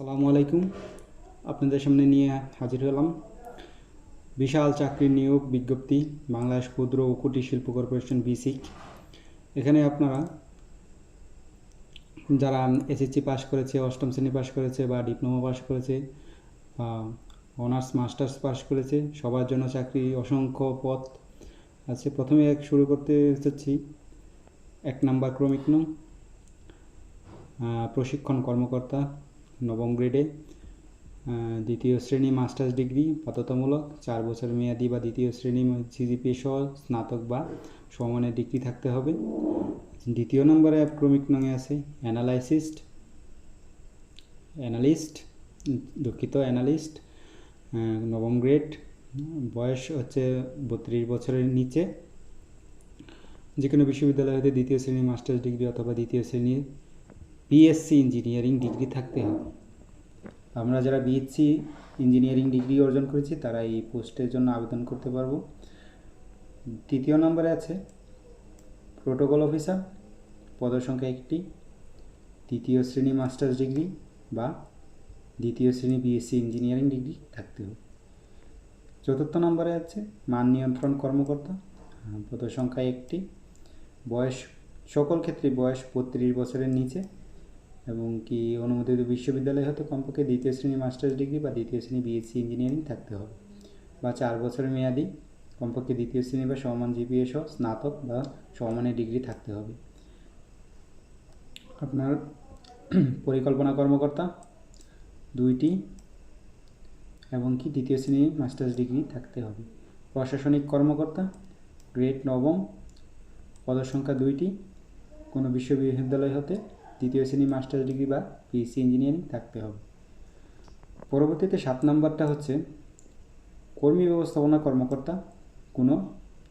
আসসালামু আলাইকুম। আপনাদের সামনে নিয়ে হাজির হলাম। বিশাল চাকরি নিয়োগ বিজ্ঞপ্তি, বাংলাদেশ ক্ষুদ্র ও কুটির শিল্প কর্পোরেশন বিসিক। এখানে আপনারা যারা এসএসসি পাস করেছে, অষ্টম শ্রেণি পাস করেছে বা ডিপ্লোমা পাস করেছে বা অনার্স, মাস্টার্স পাস করেছে, সবার জন্য চাকরি অসংখ্য পথ আছে। প্রথমে এক শুরু করতে চাচ্ছি। এক নাম্বার ক্রমিক নং প্রশিক্ষণ কর্মকর্তা। নবম গ্রেডে। দ্বিতীয় শ্রেণি মাস্টার্স ডিগ্রি বাধ্যতামূলক চার বছর মেয়াদি বা দ্বিতীয় শ্রেণি সিজিপি সহ স্নাতক বা সমানের ডিগ্রি থাকতে হবে। দ্বিতীয় নম্বরে ক্রমিক নঙে আছে, অ্যানালাইসিস্ট। অ্যানালিস্ট, দুঃখিত, অ্যানালিস্ট। নবম গ্রেড, বয়স হচ্ছে বত্রিশ বছরের নিচে। যে কোনো বিশ্ববিদ্যালয় হতে দ্বিতীয় শ্রেণি মাস্টার্স ডিগ্রি অথবা দ্বিতীয় শ্রেণির বিএসসি ইঞ্জিনিয়ারিং ডিগ্রি থাকতে হবে। আমরা যারা বিএসসি ইঞ্জিনিয়ারিং ডিগ্রি অর্জন করেছি, তারা এই পোস্টের জন্য আবেদন করতে পারব। তৃতীয় নম্বরে আছে প্রোটোকল অফিসার পদসংখ্যা একটি তৃতীয় শ্রেণি মাস্টার্স ডিগ্রি বা দ্বিতীয় শ্রেণি বিএসসি ইঞ্জিনিয়ারিং ডিগ্রি থাকতে হবে। চতুর্থ নম্বরে আছে, মান নিয়ন্ত্রণ কর্মকর্তা, পদসংখ্যা একটি, বয়স সকল ক্ষেত্রে বয়স বত্রিশ বছরের নিচে এবং কি অনুমোদিত বিশ্ববিদ্যালয় হতে কমপক্ষে দ্বিতীয় শ্রেণি মাস্টার্স ডিগ্রি বা দ্বিতীয় শ্রেণি বিএসসি ইঞ্জিনিয়ারিং থাকতে হবে বা চার বছরের মেয়াদি কমপক্ষে দ্বিতীয় শ্রেণি বা সমান জিপিএ সহ স্নাতক বা সমমানের ডিগ্রি থাকতে হবে। আপনার পরিকল্পনা কর্মকর্তা দুইটি এবং কি দ্বিতীয় শ্রেণি মাস্টার্স ডিগ্রি থাকতে হবে। প্রশাসনিক কর্মকর্তা গ্রেড নবম, পদসংখ্যা দুইটি, কোনো বিশ্ববিদ্যালয় হতে দ্বিতীয় শ্রেণি মাস্টার্স ডিগ্রি বা পিএসসি ইঞ্জিনিয়ারিং থাকতে হবে। পরবর্তীতে সাত নম্বরটা হচ্ছে কর্মী ব্যবস্থাপনা কর্মকর্তা, কোনো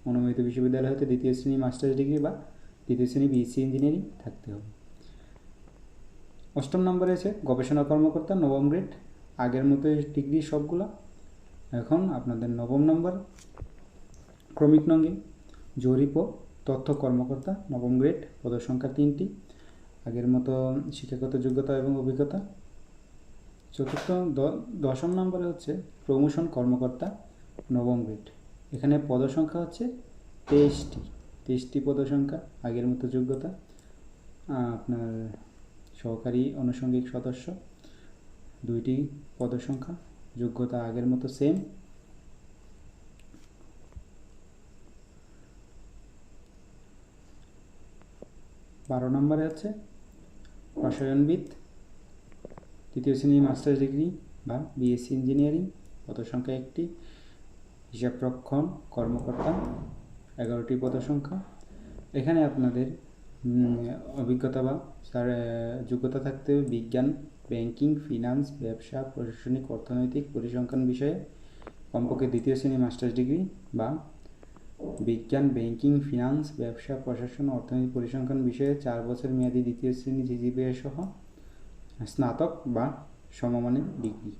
অনুমোদিত বিশ্ববিদ্যালয় হতে দ্বিতীয় শ্রেণি মাস্টার্স ডিগ্রি বা দ্বিতীয় শ্রেণি বিএসসি ইঞ্জিনিয়ারিং থাকতে হবে। অষ্টম নম্বরে আছে গবেষণা কর্মকর্তা, নবম গ্রেড, আগের মতো ডিগ্রি সবগুলো। এখন আপনাদের নবম নম্বর, ক্রমিক নঙ্গে, জরিপ ও তথ্য কর্মকর্তা, নবম গ্রেড, পদসংখ্যা তিনটি। আগের মতো শিক্ষাগত যোগ্যতা এবং অভিজ্ঞতা। চতুর্থ দশম নম্বরে হচ্ছে প্রমোশন কর্মকর্তা, নবম গ্রেড এখানে পদসংখ্যা হচ্ছে তেইশটি। তেইশটি পদসংখ্যা, আগের মতো যোগ্যতা আপনার সহকারী আনুষঙ্গিক সদস্য। দুইটি পদসংখ্যা, যোগ্যতা আগের মতো সেম বারো নম্বরে হচ্ছে রসায়নবিদ তৃতীয় শ্রেণি মাস্টার্স ডিগ্রি বা বিএসসি ইঞ্জিনিয়ারিং, পদসংখ্যা একটি, হিসাবরক্ষণ, কর্মকর্তা, এগারোটি পদসংখ্যা। এখানে আপনাদের অভিজ্ঞতা বা যোগ্যতা থাকতে হবে বিজ্ঞান, ব্যাংকিং, ফিনান্স, ব্যবসা, প্রশাসনিক, অর্থনৈতিক, পরিসংখ্যান বিষয়ে। কমপক্ষে দ্বিতীয় শ্রেণি মাস্টার্স ডিগ্রি বা বিজ্ঞান, ব্যাংকিং, ফিনান্স, ব্যবসা, প্রশাসন অর্থনৈতিক পরিসংখ্যান বিষয়ে চার বছর মেয়াদী দ্বিতীয় শ্রেণি জিজিপিএ সহ স্নাতক বা সমমানের ডিগ্রি।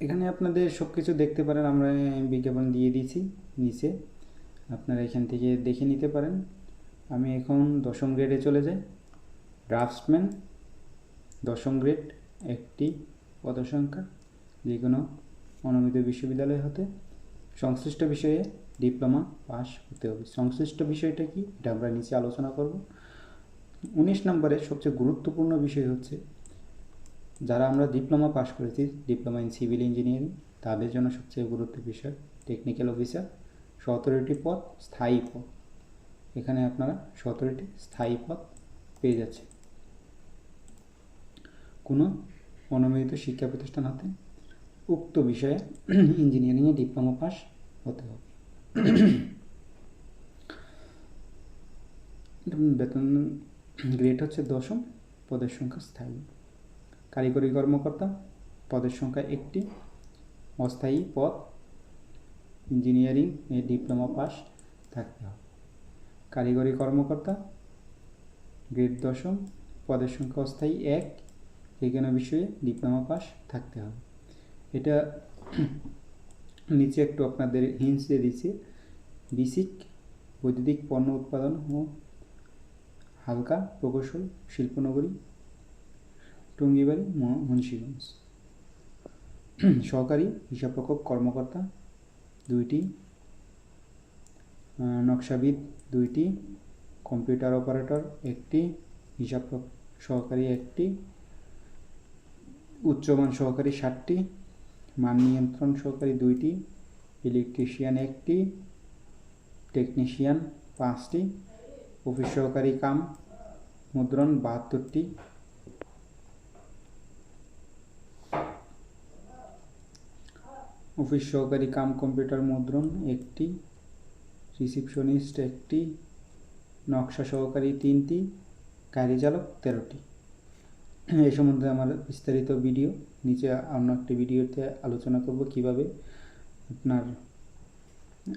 এখানে আপনাদের সব কিছু দেখতে পারেন, আমরা বিজ্ঞাপন দিয়ে দিয়েছি নিচে। আপনারা এখান থেকে দেখে নিতে পারেন। আমি এখন দশম গ্রেডে চলে যাই। ড্রাফটসম্যান, দশম গ্রেড, একটি পদসংখ্যা যে কোনো অনুমোদিত বিশ্ববিদ্যালয় হতে। সংশ্লিষ্ট বিষয়ে ডিপ্লোমা পাস হতে হবে। সংশ্লিষ্ট বিষয়টা কি? এটা আমরা নিচে আলোচনা করব। উনিশ নম্বরের সবচেয়ে গুরুত্বপূর্ণ বিষয় হচ্ছে, যারা আমরা ডিপ্লোমা পাস করেছি, ডিপ্লোমা ইন সিভিল ইঞ্জিনিয়ারিং, তাদের জন্য সবচেয়ে গুরুত্ব বিষয় টেকনিক্যাল অফিসার সতেরোটি পদ, স্থায়ী পদ। এখানে আপনারা সতেরোটি স্থায়ী পদ পেয়ে যাচ্ছে কোনো অনুমোদিত শিক্ষা প্রতিষ্ঠান হতে উক্ত বিষয়ে ইঞ্জিনিয়ারিংয়ে ডিপ্লোমা পাস হতে হবে। বেতন গ্রেড হচ্ছে দশম, পদের সংখ্যা স্থায়ী। কারিগরি কর্মকর্তা, পদের সংখ্যা একটি। অস্থায়ী পদ ইঞ্জিনিয়ারিং এ ডিপ্লোমা পাস থাকতে হবে। কারিগরি কর্মকর্তা, গ্রেড দশম, পদের সংখ্যা অস্থায়ী এক। যে কোনো বিষয়ে ডিপ্লোমা পাস থাকতে হবে? এটা নিচে একটু আপনাদের হিন্স দিয়ে দিচ্ছি। বেসিক বৈদ্যুতিক পণ্য উৎপাদন ও হালকা প্রকৌশল শিল্পনগরী, টুঙ্গিবাড়ি মুন্সিগঞ্জ। সহকারী হিসাবরক্ষক কর্মকর্তা দুইটি। নকশাবিদ দুইটি। কম্পিউটার অপারেটর একটি। হিসাব সহকারী একটি। উচ্চমান সহকারী ষাটটি মান নিয়ন্ত্রণ সহকারী দুইটি ইলেকট্রিশিয়ান একটি টেকনিশিয়ান পাঁচটি অফিস সহকারী কাম, মুদ্রণ বাহাত্তরটি। অফিস সহকারী কাম কম্পিউটার মুদ্রণ একটি রিসিপশনিস্ট একটি, নকশা সহকারী তিনটি, গাড়ি চালক তেরোটি। এই সম্বন্ধে আমার বিস্তারিত ভিডিও। নিচে অন্য একটি ভিডিওতে আলোচনা করব কীভাবে আপনার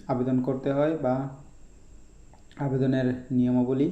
আবেদন করতে হয় বা আবেদনের নিয়মাবলী